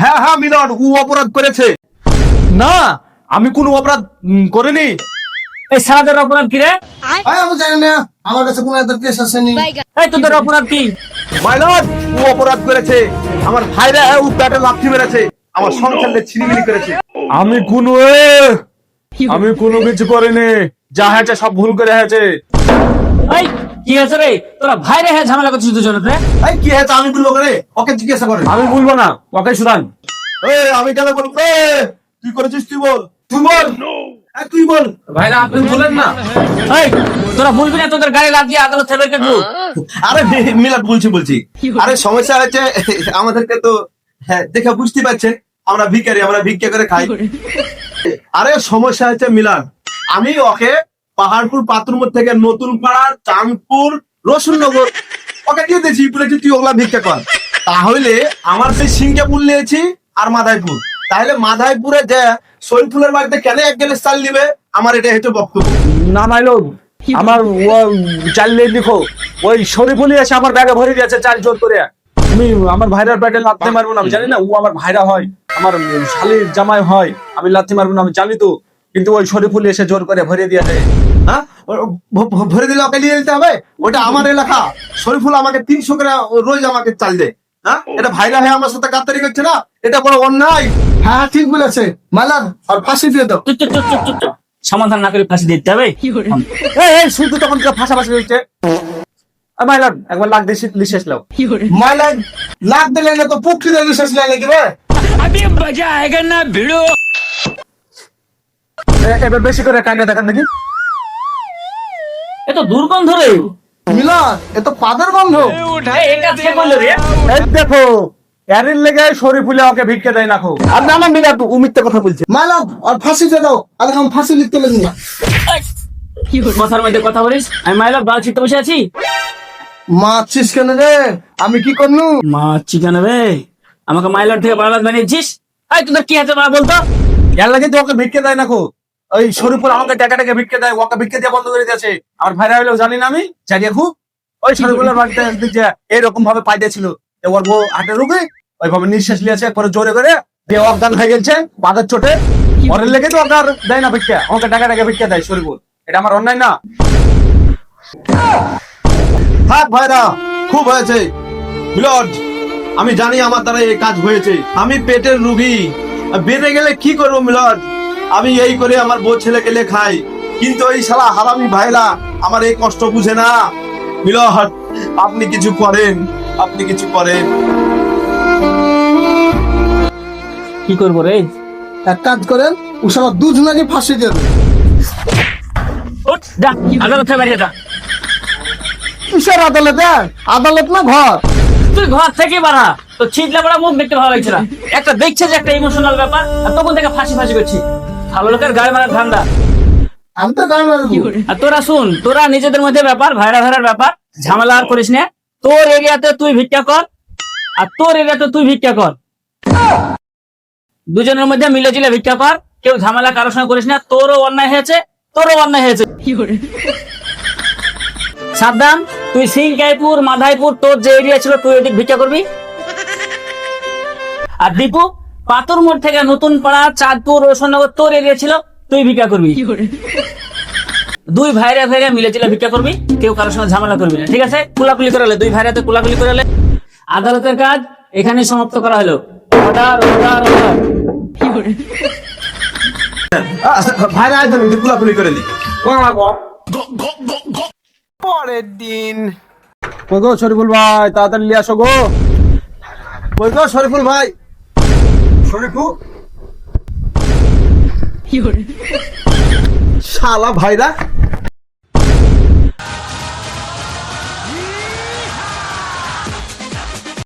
হ্যাঁ হ্যাঁ মিলন ও অপরাধ করেছে। না আমি কোনো অপরাধ করিনি। এই সারাদের অপরাধ কি রে? আমি জানি না আমার কাছে কোনো কেস আসেনি। এই তোদের অপরাধ কি? মাইলন ও অপরাধ করেছে। আমার ভাইরা ও ব্যাটে লাথি মেরেছে। আমার সংসারে ছিনিমিনি করেছে। আমি কোনো আমি কোনো কিছু করিনি। যা হয়েছে সব ভুল করে হয়েছে। এই কি হয়েছে রে? তোরা ভাইরে হ্যাঁ ঝামেলা করছিস দুজন রে? এই কি হয়েছে আমি বলব করে ওকে জিজ্ঞাসা করে। আমি বলব না ওকে শুধান। এই আমি কেন বলব? এ, তুই করেছিস তুই বল। তুই বল। তুই বল। ভাইরা আপনি বলেন না। এই তোরা বলবি না তোদের গাড়ি লাগিয়ে আদালত থেকে আরে মিলাদ বলছি বলছি। আরে সমস্যা হচ্ছে আমাদেরকে তো হ্যাঁ দেখে বুঝতে পারছেন আমরা ভিখারি আমরা ভিক্ষা করে খাই। আরে সমস্যা হচ্ছে মিলান আমি ওকে পাহাড়পুর পাতুরমোড় থেকে নতুন পাড়া চাঁদপুর, রসুননগর। ওকে দিয়ে দিয়েছি বলেছি তুই ওগুলা ভিক্ষা কর। তাহলে আমার সেই সিংহাপুর নিয়েছি আর মাদাইপুর। তাহলে মাদাইপুরে যে শরীফুলের বাড়িতে কেন এক গেলে চাল নিবে? আমার এটা হচ্ছে বক্তব্য। না মাইলো, আমার চাল লিখো। ওই শরীফুলি এসে আমার ব্যাগে ভরে দিয়েছে চাল জোর করে। আমি আমার ভাইরার ব্যাটে লাথি মারবো না, আমি জানি না, ও আমার ভাইরা হয়, আমার শালির জামাই হয়, আমি লাথি মারবো না, আমি জানি তো। কিন্তু ওই শরীফুলি এসে জোর করে ভরে হ্যাঁ? ও- ভ- ভ- ভরে দিলে ওকে নিয়ে নিতে হবে? ওটা আমার এলাকা। শরীফুল আমাকে তিনশো করে রোজ আমাকে চাল দেয়। হ্যাঁ? এটা ভাইরা হয়ে আমার সাথে গাদ্দারি করছে না? এটা বড় অন্যায়। হ্যাঁ ঠিক বলেছে। মালার আর ফাঁসি দিয়ে দাও। সমাধান না করে ফাঁসি দিতে হবে? শুধু তখন থেকে ফাঁসাফাঁসি হচ্ছে? মাইলাম একবার লাগ দিয়ে লিশেষ লাও মালার লাখ দিলে না তো পুকুরি দিলে শেষ লাগে নাকি রে? এ- এবার বেশি করে কাইনে দেখান নাকি এ তো দুর্গন্ধ রে। মিলা এ তো পাদের গন্ধ। এই, করল দেখো এরির লেগে শরীফুলি আমাকে ভিক্ষে দেয় না খো আর না না মিলা ও কথা বলছে। মালার আর ফাঁসি দিয়ে দাও। আর আমি ফাঁসি লিখতে লাগি না। কথার মধ্যে কথা বলিস? আমি মাইলা বাল ছিটতে বসে আছি। মারছিস কেন রে? আমি কি করনু? মা চিকেন রে? আমাকে মাইলার থেকে বাংলা বানিয়েছিস? এই তোদের কি আছে মা বলতো এর লাগে তো ওকে ভিক্ষে দেয় না খো ওই শরীফুল আমাকে টাকা টাকা ভিক্ষে দেয়, ওকে ভিক্ষে দিয়ে বন্ধ করে দিয়েছে। আমার ভাইরা হলেও জানি না আমি, জানি খুব। ওই শরীফুলের বাড়িতে যে এরকম ভাবে পাইতে ছিল ওর বউ হাটে রুগে ওইভাবে নিঃশ্বাস লিয়েছে পরে জোরে করে, দিয়ে অজ্ঞান হয়ে গেছে বাদের চোটে। ওর লেগে তো আর দেয় না ভিক্ষা, আমাকে টাকা টাকা ভিক্ষা দেয় শরীফুল এটা আমার অন্যায় না। থাক ভাইরা, খুব হয়েছে। মিলড আমি জানি আমার দ্বারা এই কাজ হয়েছে। আমি পেটের রুগী। বেড়ে গেলে কি করব মিলড আমি এই করে আমার বউ ছেলে গেলে খাই। কিন্তু এই শালা হারামি ভাইরা আমার এই কষ্ট বুঝে না। মিলড আপনি কিছু করেন আপনি কিছু করেন। কি করব রে? এক কাজ করেন ওসব দুজনাকে ফাঁসি দিয়ে দেন আদালত থেকে বেরিয়ে যা। কিসের আদালতে আদালত না ঘর? তুই ঘর থেকে বাড়া তো ছিটলে বড়া মুখ দেখতে ভালো লাগছে না। একটা দেখছে যে একটা ইমোশনাল ব্যাপার আর তখন থেকে ফাঁসি ফাঁসি করছি। ভালো লোকের গায়ে মারা ঠান্ডা আমি তো আর তোরা শুন তোরা নিজেদের মধ্যে ব্যাপার ভাইরা ভাইরার ব্যাপার ঝামেলা আর করিস না। তোর এরিয়াতে তুই ভিক্ষা কর আর তোর এরিয়াতে তুই ভিক্ষা কর। দুজনের মধ্যে মিলে জিলে ভিক্ষা কর কেউ ঝামেলা কারোর সঙ্গে করিস না তোরও অন্যায় হয়েছে তোরও অন্যায় হয়েছে। সাবধান তুই সিংকাইপুর মাধাইপুর তোর যে এরিয়া ছিল তুই ওইদিক ভিক্ষা করবি। আর দীপু পাতুর মোড় থেকে নতুন পাড়া চাঁদপুর রোশনগর তোর এরিয়া ছিল তুই ভিক্ষা করবি। দুই ভাইরা ভাইরা মিলে চিলে ভিক্ষা করবি কেউ কারোর সঙ্গে ঝামেলা করবি না ঠিক আছে? কুলাকুলি করালে দুই ভাইরা ভাইরাতে কুলাকুলি করালে আদালতের কাজ এখানে সমাপ্ত করা হলো। Order order order. ভাইরা আয় কুলাকুলি করে দি পরের দিন। কই গো শরীফুল ভাই তাড়াতাড়ি নিয়ে আসো গো। কই গো শরীফুল ভাই? শরীফুল শালা ভাইরা।